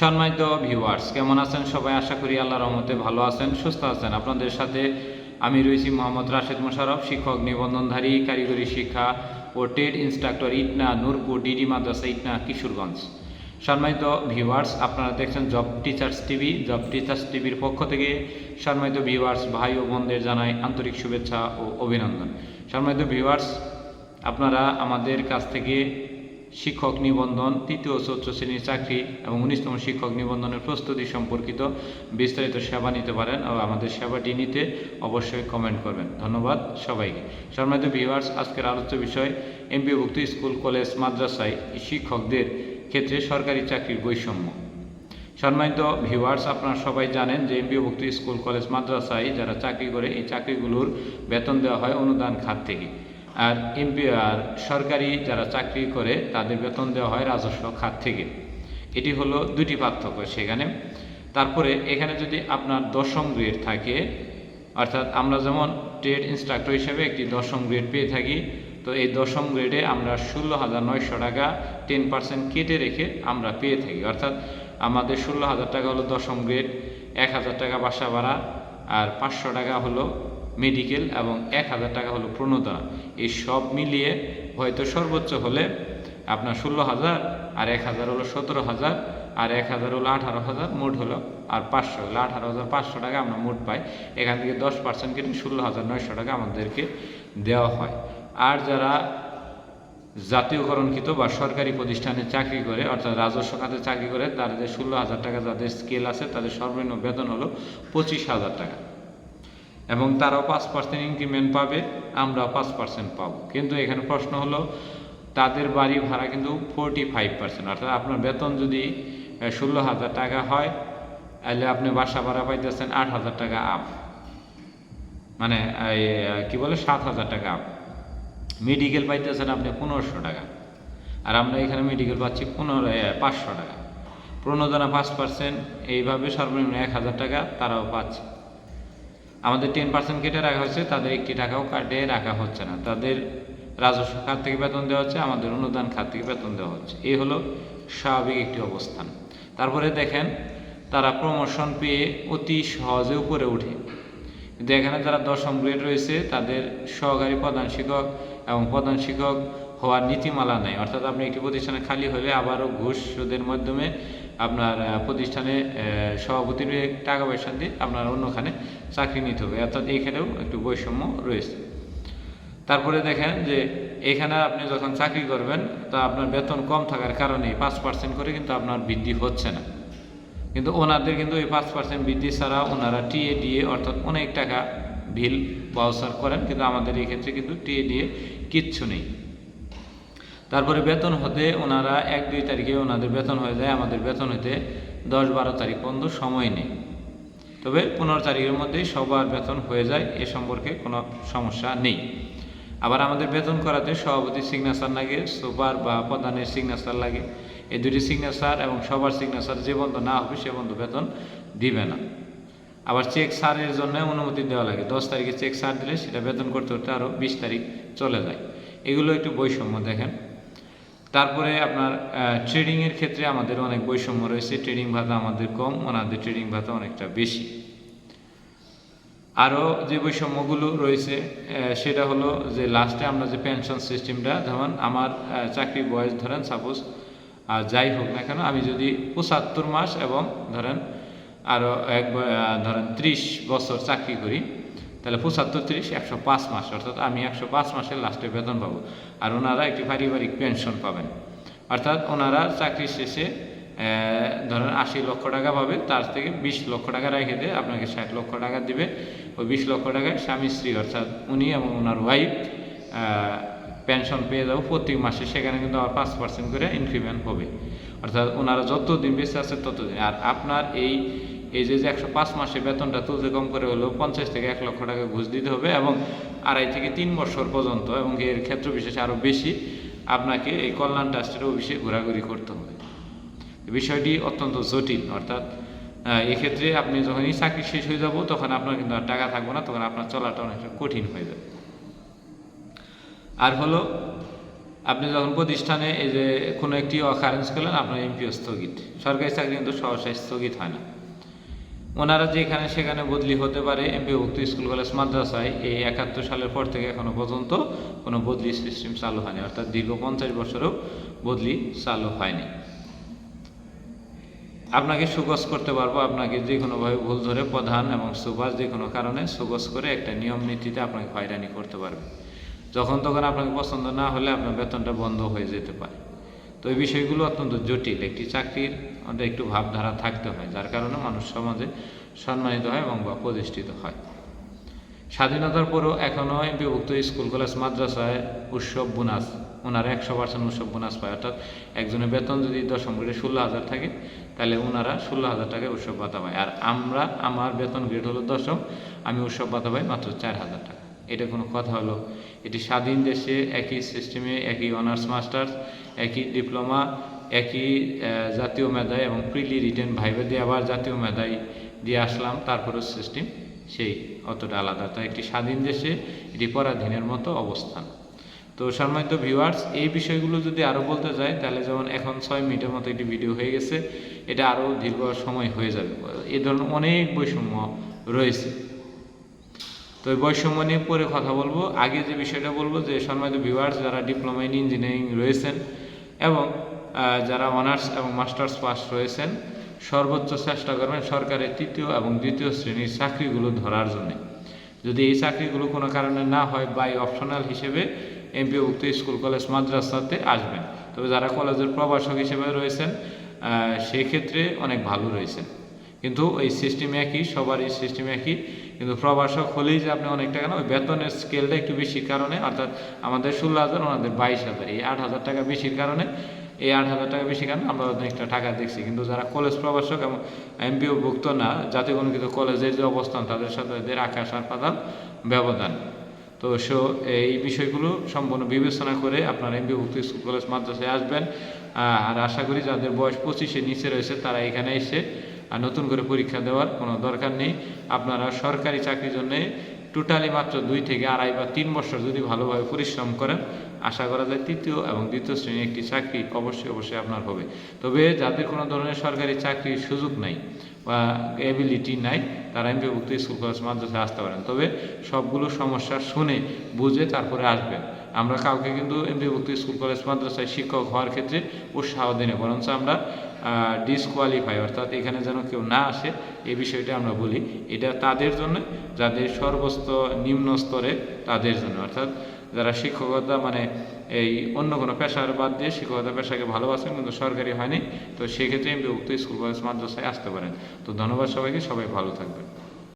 সম্মানিত ভিউয়ার্স কেমন আছেন সবাই? আশা করি আল্লাহর রহমতে ভালো আছেন, সুস্থ আছেন। আপনাদের সাথে আমি রয়েছি মোহাম্মদ রাশেদ মোশারফ শিক্ষক নিবন্ধনধারী, কারিগরি শিক্ষা ও টেড ইনস্ট্রাক্টর ইটনা নূরপুর ডিডি মাদ্রাসা, ইটনা কিশোরগঞ্জ। সম্মানিত ভিউয়ার্স আপনারা দেখছেন job teachers TV job teachers টিভির পক্ষ থেকে সম্মানিত ভিউয়ার্স ভাই ও বোনদের জানাই আন্তরিক শুভেচ্ছা ও অভিনন্দন। সম্মানিত ভিউয়ার্স আপনারা আমাদের কাছ থেকে শিক্ষক নিবন্ধন, তৃতীয় চতুর্থ শ্রেণির চাকরি এবং উনিশতম শিক্ষক নিবন্ধনের প্রস্তুতি সম্পর্কিত বিস্তারিত সেবা নিতে পারেন ও আমাদের সেবাটি নিতে অবশ্যই কমেন্ট করবেন। ধন্যবাদ সবাইকে। সম্মানিত ভিউয়ার্স আজকের আলোচ্য বিষয় এমপিভুক্ত স্কুল, কলেজ, মাদ্রাসায় শিক্ষকদের ক্ষেত্রে সরকারি চাকরির বৈষম্য। সম্মানিত ভিউয়ার্স আপনারা সবাই জানেন যে এমপিওভুক্ত স্কুল, কলেজ, মাদ্রাসায় যারা চাকরি করে, এই চাকরিগুলোর বেতন দেওয়া হয় অনুদান খাত থেকে। আর এমপি আর সরকারি যারা চাকরি করে, তাদের বেতন দেওয়া হয় রাজস্ব খাত থেকে। এটি হলো দুটি পার্থক্য সেখানে। তারপরে এখানে যদি আপনার দশম গ্রেড থাকে, অর্থাৎ আমরা যেমন ট্রেড ইনস্ট্রাক্টর হিসেবে একটি দশম গ্রেড পেয়ে থাকি, তো এই দশম গ্রেডে আমরা ষোলো হাজার নয়শো টাকা টেন পার্সেন্ট কেটে রেখে আমরা পেয়ে থাকি। অর্থাৎ আমাদের ষোলো হাজার টাকা হলো দশম গ্রেড, এক হাজার টাকা বাসা ভাড়া, আর পাঁচশো টাকা হলো মেডিকেল এবং এক হাজার টাকা হলো প্রণোদনা। এই সব মিলিয়ে হয়তো সর্বোচ্চ হলে আপনার ষোলো হাজার, আর এক হাজার হলো সতেরো হাজার, আর এক হাজার হলো আঠারো হাজার, মোট হলো, আর পাঁচশো হলো আঠারো হাজার পাঁচশো টাকা আমরা মোট পাই। এখান থেকে দশ পার্সেন্ট কেটে ষোলো হাজার নয়শো টাকা আমাদেরকে দেওয়া হয়। আর যারা জাতীয়করণকৃত বা সরকারি প্রতিষ্ঠানে চাকরি করে, অর্থাৎ রাজস্ব খাতে চাকরি করে, তাদের ষোলো হাজার টাকা যাদের স্কেল আছে, তাদের সর্বনিম্ন বেতন হলো পঁচিশ হাজার টাকা। এবং তারাও পাঁচ পার্সেন্ট ইনক্রিমেন্ট পাবে, আমরাও পাঁচ পার্সেন্ট পাবো। কিন্তু এখানে প্রশ্ন হলো, তাদের বাড়ি ভাড়া কিন্তু ফোরটি ফাইভ পার্সেন্ট অর্থাৎ আপনার বেতন যদি ষোলো হাজার টাকা হয়, তাহলে আপনি বাসা ভাড়া পাইতেছেন আট হাজার টাকা আপ মানে কি বলে, সাত হাজার টাকা আপ মেডিকেল পাইতেছেন আপনি পনেরোশো টাকা। আর আমরা এখানে মেডিকেল পাচ্ছি পনেরো পাঁচশো টাকা। প্রণোদনা পাঁচ পার্সেন্ট এইভাবে সর্বনিম্ন এক হাজার টাকা তারাও পাচ্ছে। আমাদের টেন পার্সেন্ট কেটে রাখা হয়েছে, তাদের একটি টাকাও কাটে রাখা হচ্ছে না। তাদের রাজস্ব খাত থেকে বেতন দেওয়া হচ্ছে, আমাদের অনুদান খাত থেকে বেতন দেওয়া হচ্ছে। এই হলো স্বাভাবিক একটি অবস্থান। তারপরে দেখেন, তারা প্রমোশন পেয়ে অতি সহজে উপরে উঠে কিন্তু এখানে যারা দশম গ্রেড রয়েছে, তাদের সহকারী প্রধান শিক্ষক এবং প্রধান শিক্ষক হওয়ার নীতিমালা নেই। অর্থাৎ আপনি একটি প্রতিষ্ঠানে খালি হলে আবারও ঘুষ সুদের মাধ্যমে আপনার প্রতিষ্ঠানে আহ, সভাপতির টাকা পয়সা দিয়ে আপনার অন্যখানে চাকরি নিতে হবে। অর্থাৎ এইখানেও একটু বৈষম্য রয়েছে। তারপরে দেখেন যে এখানে আপনি যখন চাকরি করবেন তা আপনার বেতন কম থাকার কারণে পাঁচ পার্সেন্ট করে কিন্তু আপনার বৃদ্ধি হচ্ছে না। কিন্তু ওনাদের কিন্তু এই পাঁচ পার্সেন্ট বৃদ্ধি ছাড়া ওনারা টিএ দিয়ে অর্থাৎ অনেক টাকা বিল বাউসার করেন কিন্তু আমাদের এই ক্ষেত্রে কিন্তু টিএ দিয়ে কিচ্ছু নেই। তারপরে বেতন হতে ওনারা এক, দুই তারিখে ওনাদের বেতন হয়ে যায়, আমাদের বেতন হতে দশ, বারো তারিখ পর্যন্ত সময় নেই। তবে পনেরো তারিখের মধ্যেই সবার বেতন হয়ে যায়, এ সম্পর্কে কোনো সমস্যা নেই। আবার আমাদের বেতন করাতে সভাপতির সিগনেচার লাগে, সুপার বা প্রধানের সিগনেচার লাগে। এই দুটি সিগনেচার এবং সবার সিগনেচার যে বন্ধ না হবে, সে বন্ধ বেতন দিবে না। আবার চেক সারের জন্য অনুমতি দেওয়া লাগে। দশ তারিখে চেক সার দিলে সেটা বেতন করতে করতে আরও বিশ তারিখ চলে যায়। এগুলো একটু বৈষম্য দেখেন। তারপরে আপনার ট্রেডিংয়ের ক্ষেত্রে আমাদের অনেক বৈষম্য রয়েছে। ট্রেডিং ভাতা আমাদের কম ওনাদের ট্রেডিং ভাতা অনেকটা বেশি। আরও যে বৈষম্যগুলো রয়েছে সেটা হলো যে লাস্টে আমরা যে পেনশন সিস্টেমটা যেমন আমার আহ, চাকরির বয়স ধরেন সাপোজ যাই হোক না কেন আমি যদি পঁচাত্তর মাস এবং ধরেন আরও এক ধরেন ত্রিশ বছর চাকরি করি তাহলে পঁচাত্তর, তিরিশ, একশো পাঁচ মাস, অর্থাৎ আমি একশো পাঁচ মাসের লাস্টে বেতন পাবো। আর ওনারা একটি পারিবারিক পেনশন পাবেন। অর্থাৎ ওনারা চাকরি শেষে ধরেন আশি লক্ষ টাকা পাবে, তার থেকে বিশ লক্ষ টাকা রেখে দিয়ে আপনাকে ষাট লক্ষ টাকা দিবে। ওই বিশ লক্ষ টাকায় স্বামী, স্ত্রী, অর্থাৎ উনি এবং ওনার ওয়াইফ পেনশন পেয়ে যাব প্রতি মাসে। সেখানে কিন্তু আবার পাঁচ পার্সেন্ট করে ইনক্রিমেন্ট হবে। অর্থাৎ ওনারা যত দিন বেঁচে আছে ততদিন। আর আপনার এই এই যে যে একশো পাঁচ মাসে বেতনটা তুলতে কম করে হলেও পঞ্চাশ থেকে এক লক্ষ টাকা ঘুষ দিতে হবে এবং আড়াই থেকে তিন বছর পর্যন্ত এবং এর ক্ষেত্র বিশেষে আরও বেশি আপনাকে এই কল্যাণ ট্রাস্টের অফিসে ঘোরাঘুরি করতে হবে। বিষয়টি অত্যন্ত জটিল, অর্থাৎ এক্ষেত্রে আপনি যখনই চাকরি শেষ হয়ে যাব তখন আপনার কিন্তু আর টাকা থাকবে না, তখন আপনার চলাটা অনেকটা কঠিন হয়ে যাবে। আর হলো, আপনি যখন প্রতিষ্ঠানে এই যে কোনো একটি অকারেন্স করলেন, আপনার এমপিও স্থগিত। সরকারি চাকরি কিন্তু সহসায় স্থগিত হয় না। ওনারা যেখানে সেখানে বদলি হতে পারে এমপিভুক্ত স্কুল কলেজ মাদ্রাসায় এই একাত্তর সালের পর থেকে এখনও পর্যন্ত কোনো বদলি সিস্টেম চালু হয়নি। অর্থাৎ দীর্ঘ পঞ্চাশ বছরেও বদলি চালু হয়নি। আপনাকে সুগস করতে পারব, আপনাকে যে কোনোভাবে ভুল ধরে প্রধান এবং সুপার যে কোনো কারণে সুগস করে একটা নিয়ম নীতিতে আপনাকে হয়রানি করতে পারবে। যখন তখন আপনাকে পছন্দ না হলে আপনার বেতনটা বন্ধ হয়ে যেতে পারে। তো এই বিষয়গুলো অত্যন্ত জটিল। একটি চাকরির মধ্যে একটু ভাবধারা থাকতে হয়, যার কারণে মানুষ সমাজে সম্মানিত হয় এবং বা প্রতিষ্ঠিত হয়। স্বাধীনতার পরও এখনও বিভক্ত স্কুল, কলেজ, মাদ্রাসায় উৎসব বোনাস, ওনারা একশো পার্সেন্ট উৎসব বোনাস পায়। অর্থাৎ একজনের বেতন যদি দশম গ্রেডে ষোলো হাজার থাকে, তাহলে ওনারা ষোলো হাজার টাকা উৎসব ভাতা পায়। আর আমরা, আমার বেতন গ্রেড হলো দশম, আমি উৎসব ভাতা পাই মাত্র চার হাজার টাকা। এটা কোনো কথা হলো। এটি স্বাধীন দেশে একই সিস্টেমে একই অনার্স মাস্টার্স একই ডিপ্লোমা একই জাতীয় মেধায় এবং প্রিলি রিটেন ভাইবে দিয়ে আবার জাতীয় মেধায় দিয়ে আসলাম। তারপরেও সিস্টেম সেই অতটা আলাদা। তো একটি স্বাধীন দেশে এটি পরাধীনের মতো অবস্থান। তো সম্মানিত ভিউয়ার্স এই বিষয়গুলো যদি আরও বলতে যাই, তাহলে যেমন এখন ছয় মিনিটের মতো একটি ভিডিও হয়ে গেছে, এটা আরও দীর্ঘ সময় হয়ে যাবে। এ ধরনের অনেক বৈষম্য রয়েছে। তো বৈষম্য নিয়ে পরে কথা বলব। আগে যে বিষয়টা বলব যে, সম্মানিত ভিউয়ার্স যারা ডিপ্লোমা ইন ইঞ্জিনিয়ারিং রয়েছেন এবং যারা অনার্স এবং মাস্টার্স পাস রয়েছেন, সর্বোচ্চ চেষ্টা করবেন সরকারের তৃতীয় এবং দ্বিতীয় শ্রেণির চাকরিগুলো ধরার জন্য। যদি এই চাকরিগুলো কোনো কারণে না হয় বাই অপশনাল হিসেবে এমপিভুক্ত স্কুল, কলেজ, মাদ্রাসাতে আসবেন। তবে যারা কলেজের প্রভাষক হিসেবে রয়েছেন সেক্ষেত্রে অনেক ভালো রয়েছেন। কিন্তু ওই সিস্টেম একই, সবারই সিস্টেম একই। কিন্তু প্রবাসক হলেই যে আপনি অনেক টাকা না ওই বেতনের স্কেলটা একটু বেশির কারণে, অর্থাৎ আমাদের ষোলো হাজার, ওনাদের বাইশ হাজার। এই আট হাজার টাকা বেশির কারণে এই আট হাজার টাকা বেশি কারণে আমরা অনেকটা টাকা দেখছি। কিন্তু যারা কলেজ প্রবাসক এবং এমপিও ভুক্ত না জাতীয় অনুকৃত কলেজের যে অবস্থান, তাদের সাথে এদের আকাশ আর পাতাল ব্যবধান। তো সো, এই বিষয়গুলো সম্পূর্ণ বিবেচনা করে আপনারা এমবিভুক্ত স্কুল কলেজ মাদ্রাসায় আসবেন। আর আশা করি যাদের বয়স পঁচিশে নিচে রয়েছে, তারা এখানে এসে আর নতুন করে পরীক্ষা দেওয়ার কোনো দরকার নেই। আপনারা সরকারি চাকরির জন্য টোটালি মাত্র দুই থেকে আড়াই বা তিন বছর যদি ভালোভাবে পরিশ্রম করেন, আশা করা যায় তৃতীয় এবং দ্বিতীয় শ্রেণির একটি চাকরি অবশ্যই অবশ্যই আপনার হবে। তবে যাদের কোনো ধরনের সরকারি চাকরির সুযোগ নাই বা এবিলিটি নাই, তারা এমপিভুক্ত স্কুল কলেজ মাদ্রাসায় আসতে পারেন। তবে সবগুলো সমস্যা শুনে, বুঝে তারপরে আসবেন। আমরা কাউকে কিন্তু এমপিভুক্ত স্কুল কলেজ মাদ্রাসায় শিক্ষক হওয়ার ক্ষেত্রে উৎসাহ দিই না। বরঞ্চ আমরা ডিসকোয়ালিফাই অর্থাৎ এখানে যেন কেউ না আসে, এই বিষয়টা আমরা বলি। এটা তাদের জন্য, যাদের সর্বস্ত নিম্ন স্তরে তাদের জন্য। অর্থাৎ যারা শিক্ষকতা মানে এই অন্য কোনো পেশার বাদ দিয়ে শিক্ষকতা পেশাকে ভালোবাসেন, কিন্তু সরকারি হয়নি, তো সেক্ষেত্রে বিভক্ত স্কুল কলেজ মাদ্রাসায় আসতে পারেন। তো ধন্যবাদ সবাইকে, সবাই ভালো থাকবেন।